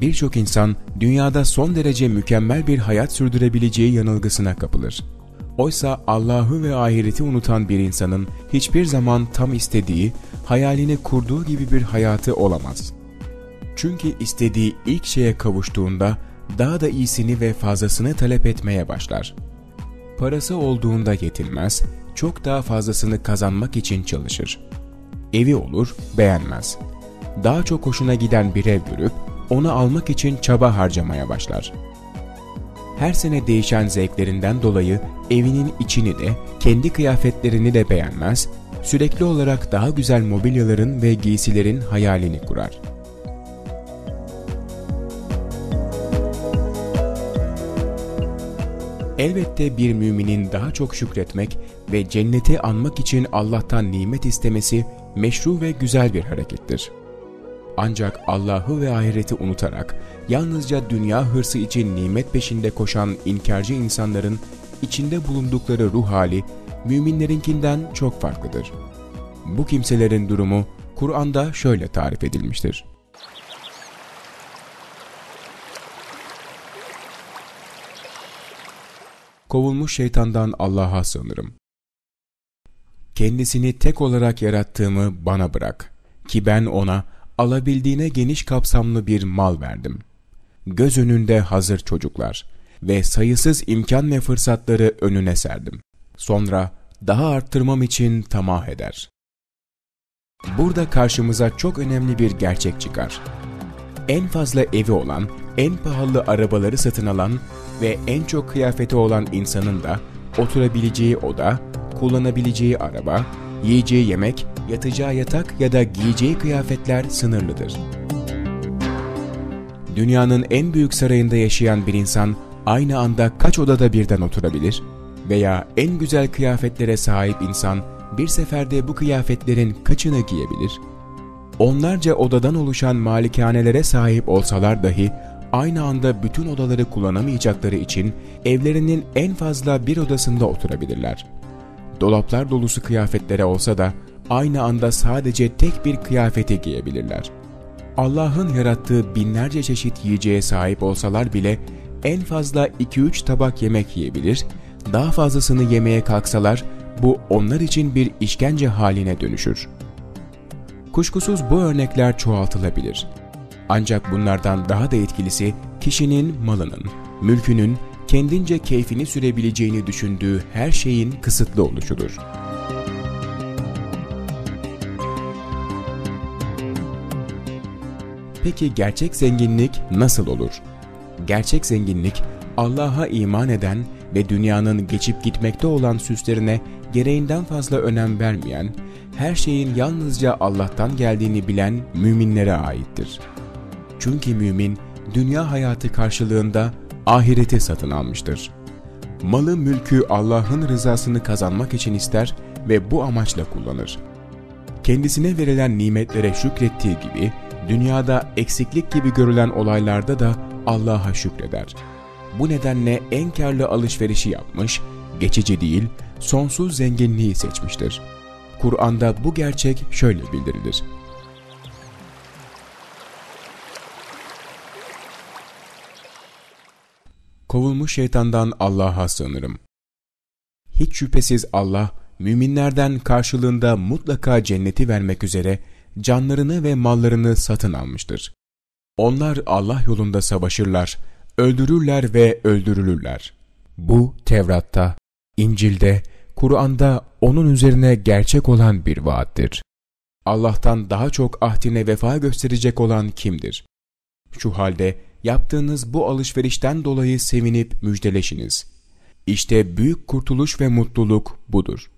birçok insan dünyada son derece mükemmel bir hayat sürdürebileceği yanılgısına kapılır. Oysa Allah'ı ve ahireti unutan bir insanın hiçbir zaman tam istediği, hayalini kurduğu gibi bir hayatı olamaz. Çünkü istediği ilk şeye kavuştuğunda daha da iyisini ve fazlasını talep etmeye başlar. Parası olduğunda yetinmez, çok daha fazlasını kazanmak için çalışır. Evi olur, beğenmez. Daha çok hoşuna giden bir ev görüp onu almak için çaba harcamaya başlar. Her sene değişen zevklerinden dolayı evinin içini de, kendi kıyafetlerini de beğenmez, sürekli olarak daha güzel mobilyaların ve giysilerin hayalini kurar. Elbette bir müminin daha çok şükretmek ve cenneti anmak için Allah'tan nimet istemesi meşru ve güzel bir harekettir. Ancak Allah'ı ve ahireti unutarak yalnızca dünya hırsı için nimet peşinde koşan inkarcı insanların içinde bulundukları ruh hali müminlerinkinden çok farklıdır. Bu kimselerin durumu Kur'an'da şöyle tarif edilmiştir. Kovulmuş şeytandan Allah'a sığınırım. Kendisini tek olarak yarattığımı bana bırak ki ben ona alabildiğine geniş kapsamlı bir mal verdim. Göz önünde hazır çocuklar ve sayısız imkan ve fırsatları önüne serdim. Sonra daha arttırmam için tamah eder. Burada karşımıza çok önemli bir gerçek çıkar. En fazla evi olan, en pahalı arabaları satın alan ve en çok kıyafeti olan insanın da oturabileceği oda, kullanabileceği araba, yiyeceği yemek, yatacağı yatak ya da giyeceği kıyafetler sınırlıdır. Dünyanın en büyük sarayında yaşayan bir insan aynı anda kaç odada birden oturabilir? Veya en güzel kıyafetlere sahip insan bir seferde bu kıyafetlerin kaçını giyebilir? Onlarca odadan oluşan malikanelere sahip olsalar dahi aynı anda bütün odaları kullanamayacakları için evlerinin en fazla bir odasında oturabilirler. Dolaplar dolusu kıyafetlere olsa da aynı anda sadece tek bir kıyafeti giyebilirler. Allah'ın yarattığı binlerce çeşit yiyeceğe sahip olsalar bile en fazla 2-3 tabak yemek yiyebilir, daha fazlasını yemeye kalksalar bu onlar için bir işkence haline dönüşür. Kuşkusuz bu örnekler çoğaltılabilir. Ancak bunlardan daha da etkilisi kişinin malının, mülkünün kendince keyfini sürebileceğini düşündüğü her şeyin kısıtlı oluşudur. Peki gerçek zenginlik nasıl olur? Gerçek zenginlik Allah'a iman eden ve dünyanın geçip gitmekte olan süslerine gereğinden fazla önem vermeyen, her şeyin yalnızca Allah'tan geldiğini bilen müminlere aittir. Çünkü mümin, dünya hayatı karşılığında ahireti satın almıştır. Malı mülkü Allah'ın rızasını kazanmak için ister ve bu amaçla kullanır. Kendisine verilen nimetlere şükrettiği gibi, dünyada eksiklik gibi görülen olaylarda da Allah'a şükreder. Bu nedenle en karlı alışverişi yapmış, geçici değil, sonsuz zenginliği seçmiştir. Kur'an'da bu gerçek şöyle bildirilir. Kovulmuş şeytandan Allah'a sığınırım. Hiç şüphesiz Allah, müminlerden karşılığında mutlaka cenneti vermek üzere canlarını ve mallarını satın almıştır. Onlar Allah yolunda savaşırlar, öldürürler ve öldürülürler. Bu Tevrat'ta, İncil'de, Kur'an'da onun üzerine gerçek olan bir vaattir. Allah'tan daha çok ahdine vefa gösterecek olan kimdir? Şu halde yaptığınız bu alışverişten dolayı sevinip müjdeleşiniz. İşte büyük kurtuluş ve mutluluk budur.